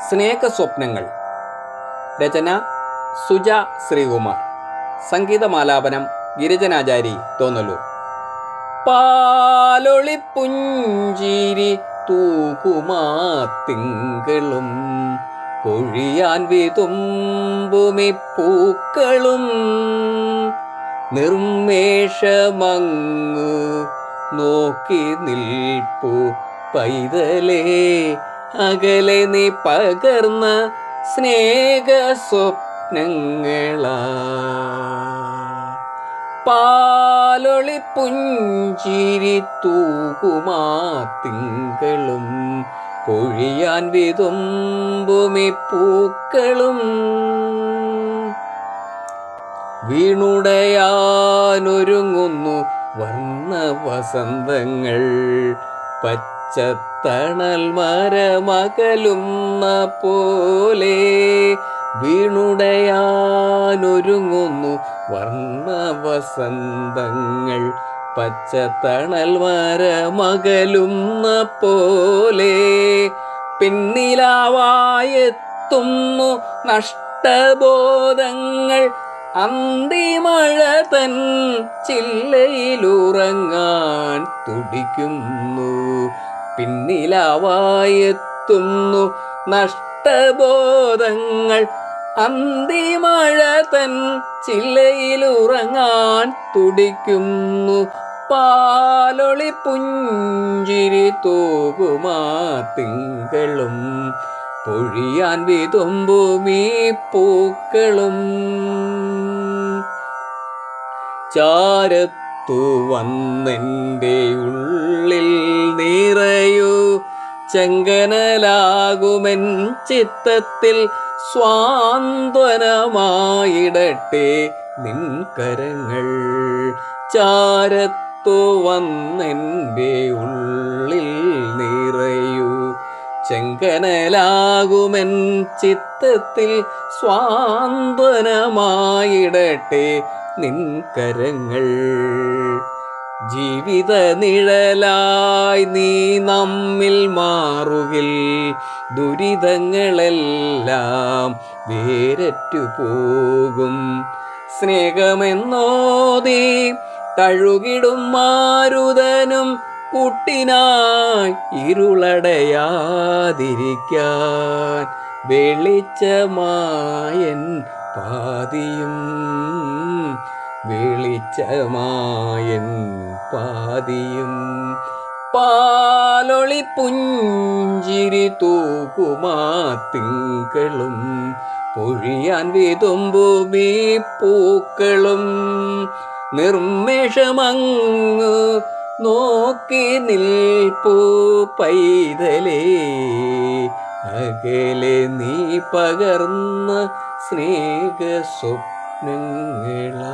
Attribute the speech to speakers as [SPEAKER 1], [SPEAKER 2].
[SPEAKER 1] സ്നേഹസ്വപ്നങ്ങൾ. രചന സുജ ശ്രീകുമാർ. സംഗീതമാലാപനം ഗിരിജനാചാരി തോന്നലൂർ. പാലൊളിപ്പുഞ്ചിരി തൂകുമാത്തിങ്കളും കൊഴിയാൻ വിതുമ്പുമി പൂക്കളും നിർമ്മേഷമങ്ങു നോക്കി നിൽപ്പു പൈതലേ അകലെ നീ പകർന്ന സ്നേഹ സ്വപ്നങ്ങളാ പാലൊളി പുഞ്ചിരി തൂകുമാത്തിങ്കളും പൊഴിയാൻ വിതുമ്പുമി പൂക്കളും. വീണുടയാനൊരുങ്ങുന്നു വന്ന വസന്തങ്ങൾ പച്ചത്തണൽ മരമകലുന്ന പോലെ വീണുടയാനൊരുങ്ങുന്നു വർണ വസന്തങ്ങൾ പച്ചത്തണൽ മരമകലുന്ന പോലെ പിന്നിലാവായെത്തുന്നു നഷ്ടബോധങ്ങൾ. അന്തിമഴ തൻ ചില്ലയിലുറങ്ങാൻ തുടിക്കുന്നു. പിന്നിലാവായെത്തുന്നു നഷ്ടബോധങ്ങൾ. അന്തിമഴ തൻ ചില്ലയിലുറങ്ങാൻ തുടിക്കുന്നു. പാലൊളി പുഞ്ചിരി തൂകുമാ തിങ്കളും. പൊഴിയാൻ വിതുമ്പുമീ പൂക്കളും. ചാരത്തു വന്നെന്റെ നിറയൂ ചെങ്കനലാകുമെൻ ചിത്തത്തിൽ സ്വാന്തനമായിടട്ടെ നിൻ കരങ്ങൾ. ചാരത്തു വന്നെന്റെ ഉള്ളിൽ നിറയൂ. ചെങ്കനലാകുമെൻ ചിത്തത്തിൽ സ്വാന്തനമായിടട്ടെ നിൻ കരങ്ങൾ. ജീവിത നിഴലായി നീ നമ്മിൽ മാറുകിൽ. ദുരിതങ്ങളെല്ലാം വേരറ്റു പോകും സ്നേഹമെന്നോതി തഴുകിടും മാരുതനും കുട്ടിനായി ഇരുളടയാതിരിക്കാൻ. വെളിച്ചമായൻ പാതിയും വെളിച്ചമായൻ പാതിയും പാലൊളി പുഞ്ചിരി തൂകുമാ തിങ്കളും പൊഴിയാൻ വിതുമ്പൂമി പൂക്കളും നിർമ്മേഷമങ്ങ് നോക്കി നിൽപ്പൂ പൈതലേ. അകലെ നീ പകർന്ന സ്നേഹ സ്വപ്നങ്ങളാ